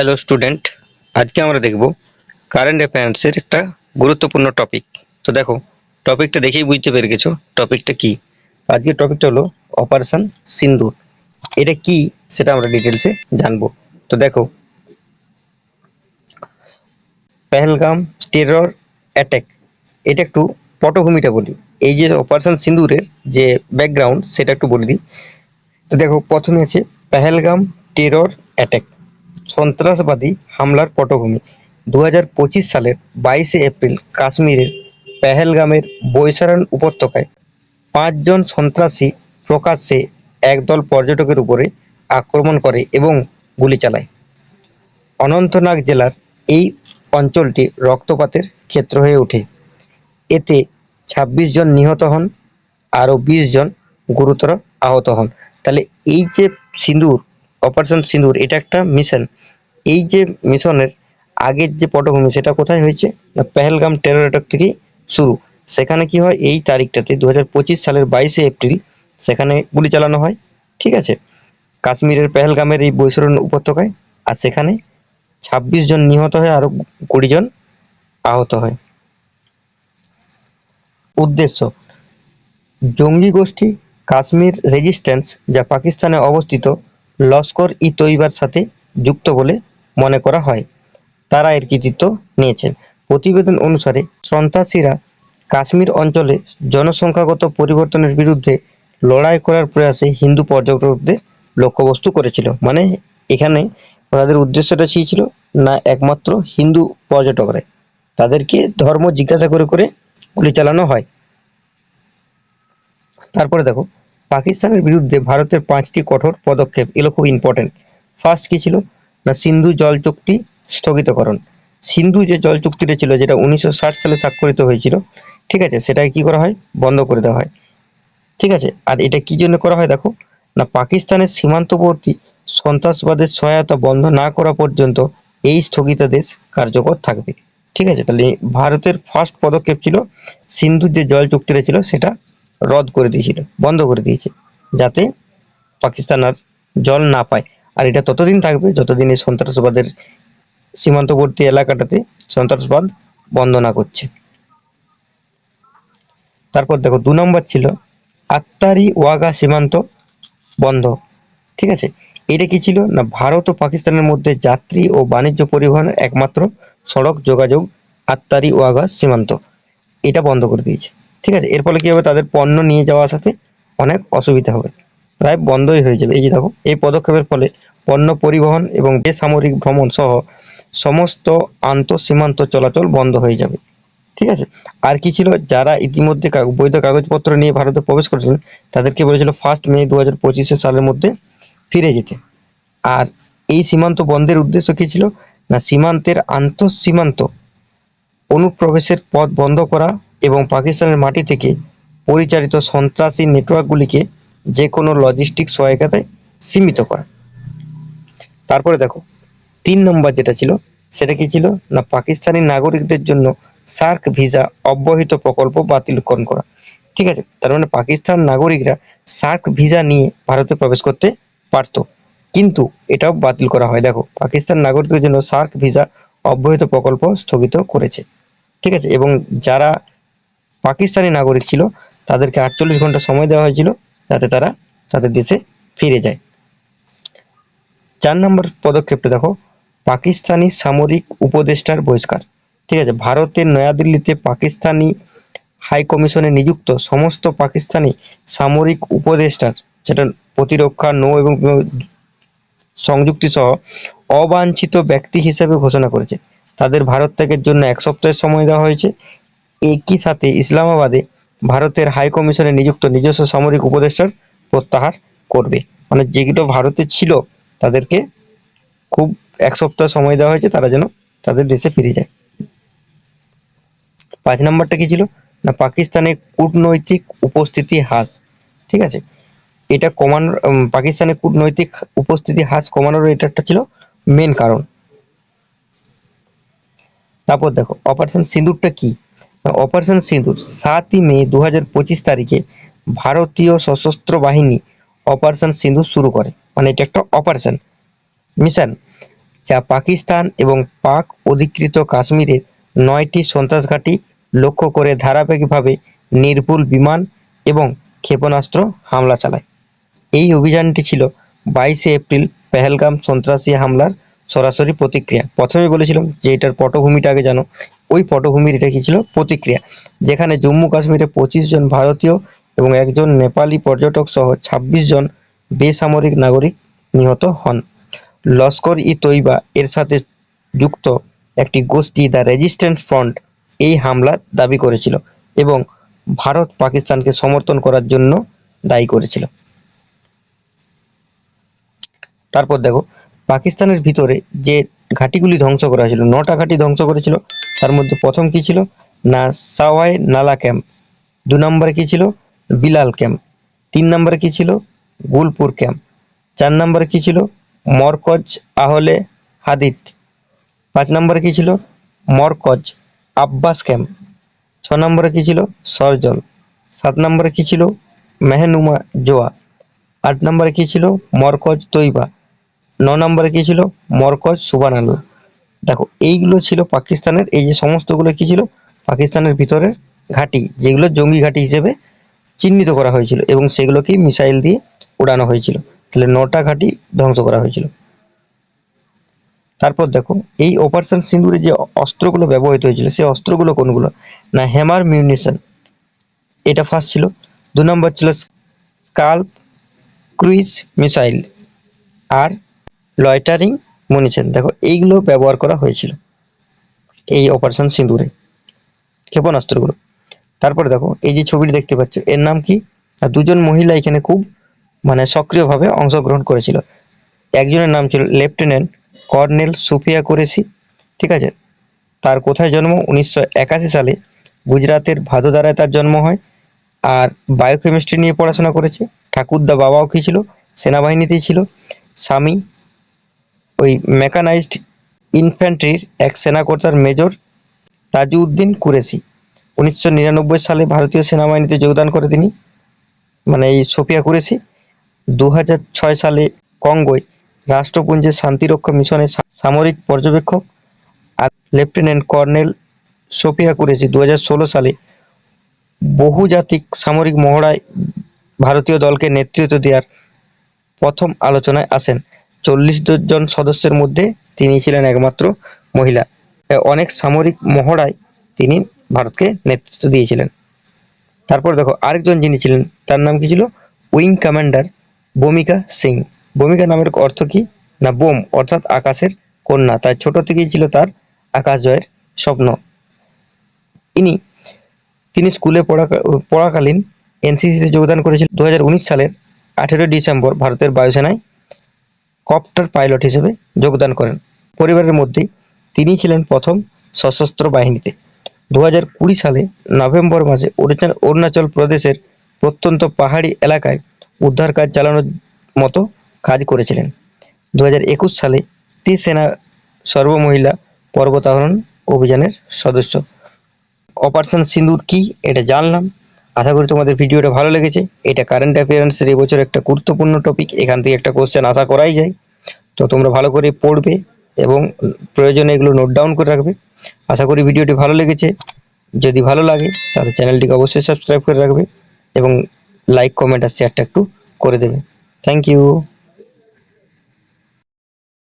Hello student আজকে আমরা দেখব কারেন্ট অ্যাফেয়ার্সের একটা গুরুত্বপূর্ণ টপিক তো দেখো টপিকটা দেখেই বুঝতে পেরে গেছো টপিকটা কি? আজকের টপিকটা হলো অপারেশন সিন্দুর। এটা কি সেটা আমরা ডিটেলসে জানব। তো দেখো, পেহেলগাম টেরর অ্যাটাক এটা একটু পটভূমিটা বলি। এই যে অপারেশন সিন্দুরের যে ব্যাকগ্রাউন্ড সেটা একটু বলে দিই। তো দেখো, প্রথমে আছে পেহেলগাম টেরর অ্যাটাক সন্ত্রাসবাদী হামলার পটভূমি। দু হাজার পঁচিশ সালের বাইশে এপ্রিল কাশ্মীরের পেহেলগামের বৈশারণ উপত্যকায় পাঁচজন সন্ত্রাসী প্রকাশ্যে একদল পর্যটকের উপরে আক্রমণ করে এবং গুলি চালায়। অনন্তনাগ জেলার এই অঞ্চলটি রক্তপাতের ক্ষেত্র হয়ে ওঠে। এতে ২৬ জন নিহত হন, আরও বিশ জন গুরুতর আহত হন। তাহলে এই যে সিঁদুর অপারেশন সিঁদুর, এটা একটা মিশন এই যে মিশনের আগের যে পটভূমি, সেটা কোথায় হয়েছে? না, পেহেলগাম টেরর অ্যাটাক থেকেই শুরু। সেখানে কি হয়? এই তারিখটাতে দু হাজার পঁচিশ সালের বাইশে এপ্রিল সেখানে গুলি চালানো হয়। ঠিক আছে? কাশ্মীরের পেহেলগামের এই বৈশরণ উপত্যকায় আর সেখানে ছাব্বিশ জন নিহত হয় আরও কুড়ি জন আহত হয়। উদ্দেশ্য, জঙ্গি গোষ্ঠী কাশ্মীর রেজিস্ট্যান্স যা পাকিস্তানে অবস্থিত লস্কর ই তৈবার সাথে যুক্ত বলে মনে করা হয়। তারা এর কৃতিত্ব নিয়েছেন। প্রতিবেদন অনুসারে সন্ত্রাসীরা কাশ্মীর অঞ্চলে জনসংখ্যাগত পরিবর্তনের বিরুদ্ধে লড়াই করার প্রয়াসে হিন্দু পর্যটকদের লক্ষ্যবস্তু করেছিল। মানে এখানে তাদের উদ্দেশ্যটা কি ছিল না একমাত্র হিন্দু পর্যটকরা তাদেরকে ধর্ম জিজ্ঞাসা করে করে গুলি চালানো হয়। তারপরে দেখো পাকিস্তানের বিরুদ্ধে ভারতের পাঁচটি কঠোর পদক্ষেপ এগুলো খুব ইম্পর্টেন্ট ফার্স্ট কি ছিল? না, সিন্ধু জল চুক্তি স্থগিতকরণ। সিন্ধু যে জল চুক্তিটা ছিল, যেটা উনিশশো ষাট সালে স্বাক্ষরিত হয়েছিল, ঠিক আছে, সেটাকে কি করা হয়? বন্ধ করে দেওয়া হয়। ঠিক আছে, আর এটা কি জন্য করা হয় দেখো? না, পাকিস্তানের সীমান্তবর্তী সন্ত্রাসবাদের সহায়তা বন্ধ না করা পর্যন্ত এই স্থগিতাদেশ কার্যকর থাকবে। ঠিক আছে, তাহলে ভারতের ফার্স্ট পদক্ষেপ ছিল সিন্ধুর যে জল চুক্তিটা ছিল, সেটা রদ করে দিয়েছিল, বন্ধ করে দিয়েছে, যাতে পাকিস্তান আর জল না পায়। আর এটা ততদিন থাকবে যতদিন এই সন্ত্রাসবাদের সীমান্তবর্তী এলাকাটাতে সন্ত্রাসবাদ বন্ধ না করছে। তারপর দেখো, দু নম্বর ছিল আত্মারি ওয়াগা সীমান্ত বন্ধ। ঠিক আছে? এটা কি ছিল? না, ভারত ও পাকিস্তানের মধ্যে যাত্রী ও বাণিজ্য পরিবহনের একমাত্র সড়ক যোগাযোগ আত্মারি ওয়াগা সীমান্ত। এটা বন্ধ করে দিয়েছে। ঠিক আছে? এর ফলে কি হবে? তাদের পণ্য নিয়ে যাওয়া আসাতে অনেক অসুবিধা হবে। প্রায় বন্ধই হয়ে যাবে। এই যে দেখো, এই পদক্ষেপের ফলে পণ্য পরিবহন এবং বেসামরিক ভ্রমণ সহ সমস্ত আন্তঃসীমান্ত চলাচল বন্ধ হয়ে যাবে। ঠিক আছে? আর কি ছিল? যারা ইতিমধ্যে বৈধ কাগজপত্র নিয়ে ভারতে প্রবেশ করেছিলেন, তাদেরকে বলেছিল ফার্স্ট মে দু হাজার সালের মধ্যে ফিরে যেতে। আর এই সীমান্ত বন্ধের উদ্দেশ্য কি ছিল? না, সীমান্তের আন্তঃসীমান্ত অনুপ্রবেশের পথ বন্ধ করা এবং পাকিস্তানের মাটি থেকে পরিচালিত সন্ত্রাসী নেটওয়ার্কগুলিকে যে কোনো লজিস্টিক সহায়তায় সীমিত করা। তারপরে দেখো, তিন নম্বর যেটা ছিল, সেটা কি ছিল? না, পাকিস্তানি নাগরিকদের জন্য সার্ক ভিসা অব্যাহত প্রকল্প বাতিলকরণ করা। ঠিক আছে? তার মানে পাকিস্তান নাগরিকরা সার্ক ভিসা নিয়ে ভারতে প্রবেশ করতে পারতো। কিন্তু এটাও বাতিল করা হয়। দেখো, পাকিস্তান নাগরিকদের জন্য সার্ক ভিসা অব্যাহত প্রকল্প স্থগিত করেছে। ঠিক আছে? এবং যারা পাকিস্তানি নাগরিক ছিল, তাদেরকে আটচল্লিশ ঘণ্টা সময় দেওয়া হয়েছিল যাতে তারা তাদের দেশে ফিরে যায়। চার নম্বর পদক্ষেপটা দেখো, পাকিস্তানি সামরিক উপদেষ্টার বহিষ্কার। ঠিক আছে, ভারতের নয়াদিল্লিতে পাকিস্তানি হাই কমিশনে নিযুক্ত সমস্ত পাকিস্তানি সামরিক উপদেষ্টার, যেটা প্রতিরক্ষা, নৌ এবং সংযুক্তি সহ অবাঞ্ছিত ব্যক্তি হিসেবে ঘোষণা করেছে। তাদের ভারত ত্যাগের জন্য এক সপ্তাহের সময় দেওয়া হয়েছে। একই সাথে ইসলামাবাদে ভারতের হাই কমিশনে নিযুক্ত নিজস্ব সামরিক উপদেষ্টার প্রত্যাহার করবে। মানে যেগুলো ভারতে ছিল, তাদেরকে খুব এক সপ্তাহ সময় দেওয়া হয়েছে, তারা যেন তাদের দেশে ফিরে যায়। পাঁচ নম্বরটা কি ছিল? না পাকিস্তানে কূটনৈতিক উপস্থিতি হ্রাস, ঠিক আছে? এটা কমানোর পাকিস্তানে কূটনৈতিক উপস্থিতি হ্রাস কমানোর এটা একটা ছিল মেন কারণ। তারপর দেখো অপারেশন সিঁদুরটা কি? অপারেশন সিঁদুর সাতই মে দু পঁচিশ তারিখে ভারতীয় সশস্ত্র বাহিনী অপারেশন সিঁদুর শুরু করে। মানে এটা একটা অপারেশন মিশন যা পাকিস্তান এবং পাক অধিকৃত কাশ্মীরের নয়টি সন্ত্রাস ঘাঁটি লক্ষ্য করে ধারাবাহিকভাবে নির্ভুল বিমান এবং ক্ষেপণাস্ত্র হামলা চালায়। এই অভিযানটি ছিল বাইশে এপ্রিল পেহেলগাম সন্ত্রাসী হামলার সরাসরি প্রতিক্রিয়া। প্রথমে বলেছিলাম যে এটার পটভূমিটা আগে জানো। ওই পটভূমির এটা কি ছিল? প্রতিক্রিয়া। যেখানে জম্মু কাশ্মীরে পঁচিশ জন ভারতীয় এবং একজন নেপালি পর্যটক সহ ছাব্বিশ জন বেসামরিক নাগরিক নিহত হন। লস্কর ই তৈবা এর সাথে যুক্ত একটি গোষ্ঠী দ্য রেজিস্ট্যান্ট ফ্রন্ট এই হামলার দাবি করেছিল এবং ভারত পাকিস্তানকে সমর্থন করার জন্য দায়ী করেছিল। তারপর দেখো পাকিস্তানের ভিতরে যে ঘাঁটিগুলি ধ্বংস করা হয়েছিল, নটা ঘাঁটি ধ্বংস করেছিল, তার মধ্যে প্রথম কি ছিল? না সাওয়াই নালা ক্যাম্প। দু নম্বরে কি ছিল? বিলাল ক্যাম্প। তিন নম্বরে কি ছিল? গুলপুর ক্যাম্প। চার নম্বরে কি ছিল? মরকজ আহলে হাদিদ। পাঁচ নম্বরে কি ছিল? মরকজ আব্বাস ক্যাম্প। ছ নম্বরে কি ছিল? সরজল। সাত নম্বরে কি ছিল? মেহনুমা জোয়া। আট নম্বরে কি ছিল? মরকজ তৈবা। ন নম্বরে কি ছিল? মরকজ সুবান দেখো, এইগুলো ছিল পাকিস্তানের, এই যে সমস্তগুলো কি ছিল? পাকিস্তানের ভিতরের ঘাঁটি, যেগুলো জঙ্গি ঘাঁটি হিসেবে চিহ্নিত করা হয়েছিল এবং সেগুলোকে মিসাইল দিয়ে উড়ানো হয়েছিল। তাহলে নটা ঘাঁটি ধ্বংস করা হয়েছিল। তারপর দেখো, এই অপারেশন সিন্দুরে যে অস্ত্রগুলো ব্যবহৃত হয়েছিল, সেই অস্ত্রগুলো কোনগুলো? না হ্যামার মিউনিশন এটা ফার্স্ট ছিল। দু নম্বর ছিল স্কাল্প, ক্রুইজ, মিসাইল। আর লয়টারিং মুনিশন দেখো, এইগুলো ব্যবহার করা হয়েছিল। এই অপারেশন সিঁদুরে। ক্ষেপণাস্ত্রগুলো। তারপরে দেখো, এই যে ছবিটি দেখতে পাচ্ছ, এর নাম কি? দুজন মহিলা এখানে খুব মানে সক্রিয়ভাবে অংশগ্রহণ করেছিল। একজনের নাম ছিল লেফটেন্যান্ট কর্নেল সুফিয়া কুরেশি, ঠিক আছে? তার কোথায় জন্ম? উনিশশো একাশি সালে গুজরাতের ভাদোদারায় তার জন্ম হয়। আর বায়োকেমিস্ট্রি নিয়ে পড়াশোনা করেছে। ঠাকুরদা বাবাও কি ছিল? সেনাবাহিনীতেই ছিল। স্বামী ওই মেকানাইজড ইনফ্যান্ট্রির এক সেনাকর্তার মেজর তাজউদ্দিন কুরেশি। উনিশশো নিরানব্বই সালে ভারতীয় সেনাবাহিনীতে যোগদান করে তিনি মানে এই সোফিয়া কুরেশি। দু ছয় সালে কঙ্গোয় রাষ্ট্রপুঞ্জের শান্তিরক্ষা মিশনে সামরিক পর্যবেক্ষক আর লেফটেন্যান্ট কর্নেল সোফিয়া কুরেশি দু সালে বহুজাতিক সামরিক মহড়ায় ভারতীয় দলকে নেতৃত্ব দেওয়ার প্রথম আলোচনায় আসেন। চল্লিশ জন সদস্যের মধ্যে তিনি ছিলেন একমাত্র মহিলা। অনেক সামরিক মহড়ায় তিনি ভারতকে নেতৃত্ব দিয়েছিলেন। তারপর দেখো, আরেকজন যিনি ছিলেন, তার নাম কি ছিল? উইং কমান্ডার ভূমিকা সিং। ভূমিকা নামের অর্থ কি? না, বোম, অর্থাৎ আকাশের কন্যা। তার ছোট থেকেই ছিল তার আকাশ জয়ের স্বপ্ন। ইনি, তিনি স্কুলে পড়া, পড়াকালীন এনসিসিতে যোগদান করেছিলেন। দু হাজার উনিশ সালের আঠেরোই ডিসেম্বর ভারতের বায়ুসেনায় কপ্টার পাইলট হিসেবে যোগদান করেন। পরিবারের মধ্যেই তিনি ছিলেন প্রথম সশস্ত্র বাহিনীতে। দু হাজার কুড়ি সালে নভেম্বর মাসে অরুণাচল অরুণাচল প্রদেশের প্রত্যন্ত পাহাড়ি এলাকায় উদ্ধার কাজ চালানোর মতো কাজ করেছিলেন। দু হাজার একুশ সালে তি সেনা সর্বমহিলা পর্বতারোহণ অভিযানের সদস্য। অপারেশন সিন্দুর কি? এটা জানলাম। আশা করি তোমাদের ভিডিওটা ভালো লেগেছে। এটা কারেন্ট অ্যাফেয়ার্সের এবছর একটা গুরুত্বপূর্ণ টপিক এখান থেকে একটা কোশ্চেন আশা করাই যায়। তো তোমরা ভালো করে পড়বে এবং প্রয়োজনে এগুলো নোট ডাউন করে রাখবে। আশা করি ভিডিওটি ভালো লেগেছে। যদি ভালো লাগে, তাহলে চ্যানেলটিকে অবশ্যই সাবস্ক্রাইব করে রাখবে এবং লাইক কমেন্ট আর শেয়ারটা একটু করে দেবে। Thank you